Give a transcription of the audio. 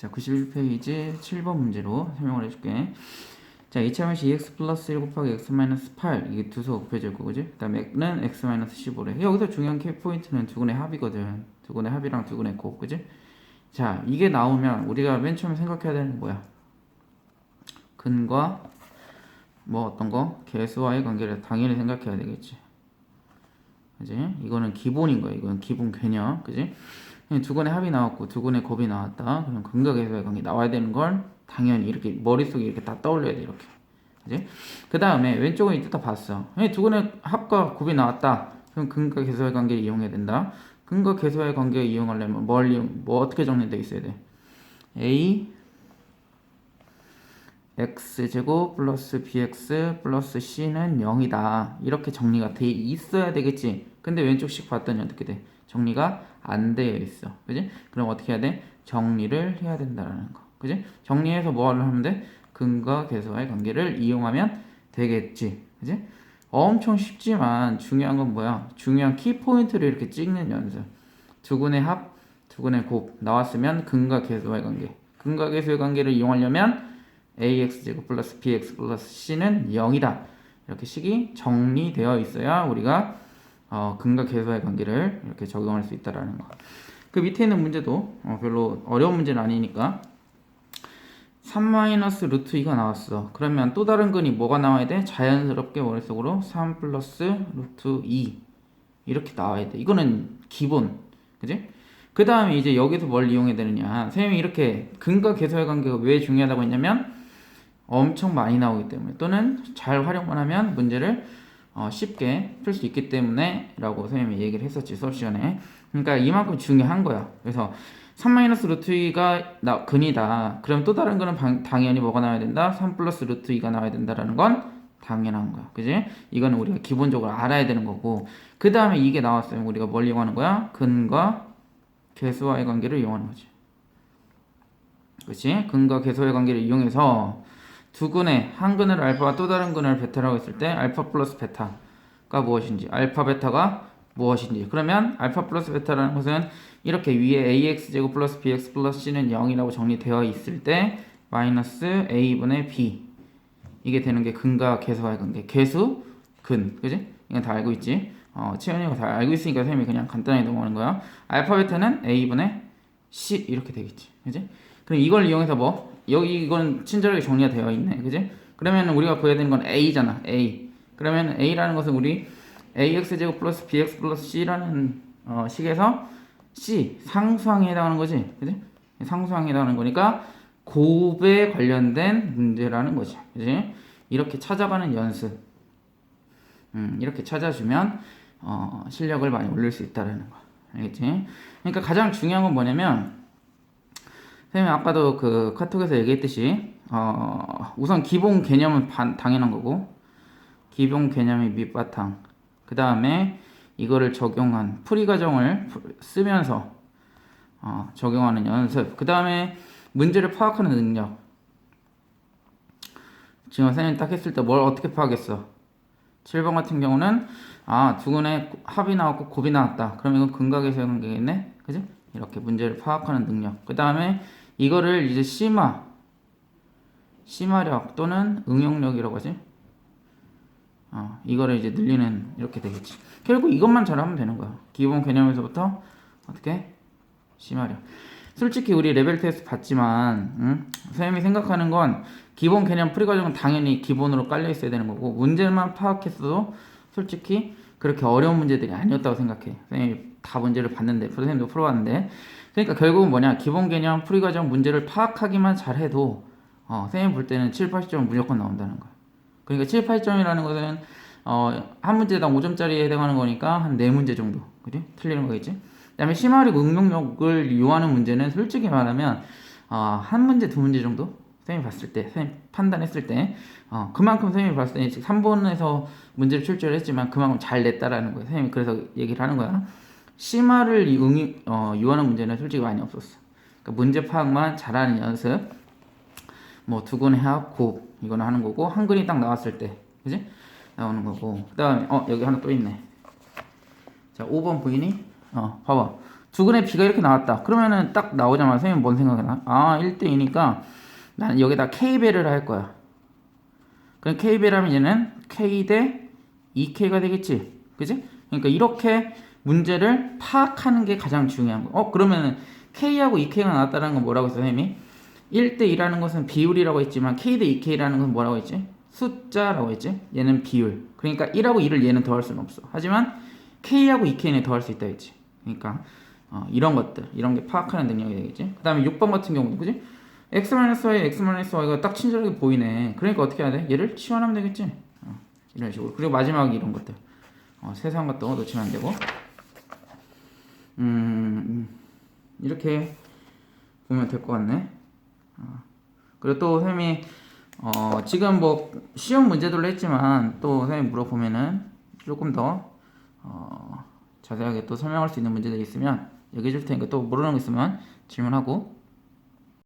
자, 91페이지 7번 문제로 설명을 해줄게. 자, 2차함수 2x 플러스 1 곱하기 x 마이너스 8 이게 두 수가 곱해질 거고, 그지? 그 다음에 는 x 마이너스 15래. 여기서 중요한 키 포인트는 두근의 합이거든. 두근의 합이랑 두근의 곱, 그지? 자, 이게 나오면 우리가 맨 처음에 생각해야 되는 게 뭐야? 근과 뭐 어떤 거? 개수와의 관계를 당연히 생각해야 되겠지. 그지? 이거는 기본인 거야. 이건 기본 개념. 그지? 두근의 합이 나왔고 두근의 곱이 나왔다. 그럼 개수의 관계 나와야 되는 걸 당연히 이렇게 머릿속에 이렇게 다 떠올려야 돼. 이렇게. 그지? 그 다음에 왼쪽은 이따 봤어. 두근의 합과 곱이 나왔다. 그럼 근과 개수의 관계를 이용해야 된다. 근과 개수의 관계를 이용하려면 뭘 이용, 뭐 어떻게 정리되어 있어야 돼? a x제곱 플러스 bx 플러스 c는 0이다. 이렇게 정리가 돼 있어야 되겠지. 근데 왼쪽씩 봤더니 어떻게 돼? 정리가 안 되어 있어. 그지? 그럼 어떻게 해야 돼? 정리를 해야 된다라는 거. 그지? 정리해서 뭐를 하면 돼? 근과 계수와의 관계를 이용하면 되겠지. 그지? 엄청 쉽지만 중요한 건 뭐야? 중요한 키포인트를 이렇게 찍는 연습. 두근의 합, 두근의 곱 나왔으면 근과 계수와의 관계. 근과 계수의 관계를 이용하려면 ax제곱 플러스 bx 플러스 c는 0이다. 이렇게 식이 정리되어 있어야 우리가 어, 근과 계수와의 관계를 이렇게 적용할 수 있다라는 거. 그 밑에 있는 문제도 어, 별로 어려운 문제는 아니니까 3 마이너스 루트 2가 나왔어. 그러면 또 다른 근이 뭐가 나와야 돼? 자연스럽게 머릿속으로 3 플러스 루트 2 이렇게 나와야 돼. 이거는 기본. 그지? 그 다음에 이제 여기서 뭘 이용해야 되느냐. 선생님이 이렇게 근과 계수의 관계가 왜 중요하다고 했냐면 엄청 많이 나오기 때문에 또는 잘 활용만 하면 문제를 어, 쉽게 풀 수 있기 때문에 라고 선생님이 얘기를 했었지 수업 시간에. 그러니까 이만큼 중요한 거야. 그래서 3 마이너스 루트 2가 나, 근이다. 그럼 또 다른 거는 방, 당연히 뭐가 나와야 된다? 3 플러스 루트 2가 나와야 된다라는 건 당연한 거야. 그지? 이거는 우리가 기본적으로 알아야 되는 거고. 그 다음에 이게 나왔으면 우리가 뭘 이용하는 거야? 근과 계수와의 관계를 이용하는 거지. 그치? 근과 계수와의 관계를 이용해서 두 근의 한 근을 알파와 또 다른 근을 베타라고 했을 때 알파 플러스 베타가 무엇인지 알파 베타가 무엇인지. 그러면 알파 플러스 베타라는 것은 이렇게 위에 ax 제곱 플러스 bx 플러스 c는 0이라고 정리되어 있을 때 마이너스 a분의 b. 이게 되는 게 근과 계수와의 관계. 계수 근. 그지? 이건 다 알고 있지? 어, 채연이가 다 알고 있으니까 선생님이 그냥 간단하게 넘어가는 거야. 알파 베타는 a분의 c 이렇게 되겠지. 그지? 그럼 이걸 이용해서 뭐 여기 이건 친절하게 정리가 되어 있네. 그지? 그러면 우리가 구해야 되는 건 a잖아. a. 그러면 a라는 것은 우리 ax 제곱 플러스 bx 플러스 c라는 어, 식에서 c 상수항에 해당하는 거지. 그지? 상수항에 해당하는 거니까 곱에 관련된 문제라는 거지. 그지? 이렇게 찾아가는 연습. 음, 이렇게 찾아주면 어, 실력을 많이 올릴 수 있다라는 거. 알겠지? 그러니까 가장 중요한 건 뭐냐면 선생님 아까도 그 카톡에서 얘기했듯이 어, 우선 기본 개념은 반, 당연한 거고 기본 개념이 밑바탕. 그 다음에 이거를 적용한 풀이 과정을 쓰면서 어, 적용하는 연습. 그 다음에 문제를 파악하는 능력. 지금 선생님 딱 했을 때 뭘 어떻게 파악했어? 7번 같은 경우는 아 두근의 합이 나왔고 곱이 나왔다. 그럼 이건 근각에서 관계겠네? 그지? 이렇게 문제를 파악하는 능력. 그 다음에 이거를 이제 심화, 심화력 또는 응용력이라고 하지. 어, 이거를 이제 늘리는 이렇게 되겠지. 결국 이것만 잘하면 되는 거야. 기본 개념에서부터 어떻게 심화력. 솔직히 우리 레벨 테스트 봤지만 응? 선생님이 생각하는 건 기본 개념 풀이 과정은 당연히 기본으로 깔려 있어야 되는 거고 문제만 파악했어도 솔직히 그렇게 어려운 문제들이 아니었다고 생각해. 선생님이 다 문제를 봤는데 선생님도 풀어봤는데 그러니까 결국은 뭐냐 기본 개념 풀이 과정 문제를 파악하기만 잘해도 어, 선생님 볼 때는 7, 80점 무조건 나온다는 거야. 그러니까 7, 8점이라는 것은 어, 한 문제당 5점짜리에 해당하는 거니까 한 4문제 정도 그지? 틀리는 거겠지? 그 다음에 심화력 응용력을 요하는 문제는 솔직히 말하면 어, 한 문제 두 문제 정도 선생님이 봤을 때 선생님 판단했을 때 어, 그만큼 선생님이 봤을 때 3번에서 문제를 출제를 했지만 그만큼 잘 냈다라는 거예요 선생님이 그래서 얘기를 하는 거야 심화를 응이, 어, 유하는 문제는 솔직히 많이 없었어. 그러니까 문제 파악만 잘하는 연습. 뭐 두근의 합, 곱 이거는 하는 거고 한글이 딱 나왔을 때, 그지? 나오는 거고. 그다음에 어 여기 하나 또 있네. 자 5번 부인이 어 봐봐 두근의 B가 이렇게 나왔다. 그러면은 딱 나오자마자 선생님 뭔 생각이 나? 아, 1대2니까 나는 여기다 K배를 할 거야. 그럼 K배라면 얘는 K 대 2K가 되겠지. 그지? 그러니까 이렇게 문제를 파악하는 게 가장 중요한 거. 어, 그러면은 K하고 2K가 나왔다는 건 뭐라고 했어, 선생님이? 1대 2라는 것은 비율이라고 했지만 K 대 2K라는 것은 뭐라고 했지? 숫자라고 했지? 얘는 비율. 그러니까 1하고 2를 얘는 더할 수는 없어. 하지만 K하고 2K는 더할 수 있다 했지. 그러니까 어, 이런 것들, 이런 게 파악하는 능력이 되겠지. 그 다음에 6번 같은 경우도 그지? x-y, x-y가 딱 친절하게 보이네. 그러니까 어떻게 해야 돼? 얘를 치환하면 되겠지. 어, 이런 식으로. 그리고 마지막에 이런 것들. 어, 세세한 것도 놓치면 안 되고. 음, 음, 이렇게 보면 될 것 같네. 어, 그리고 또 선생님이 어, 지금 뭐 시험 문제들로 했지만 또 선생님 물어보면은 조금 더 어, 자세하게 또 설명할 수 있는 문제들이 있으면 얘기해 줄 테니까 또 모르는 거 있으면 질문하고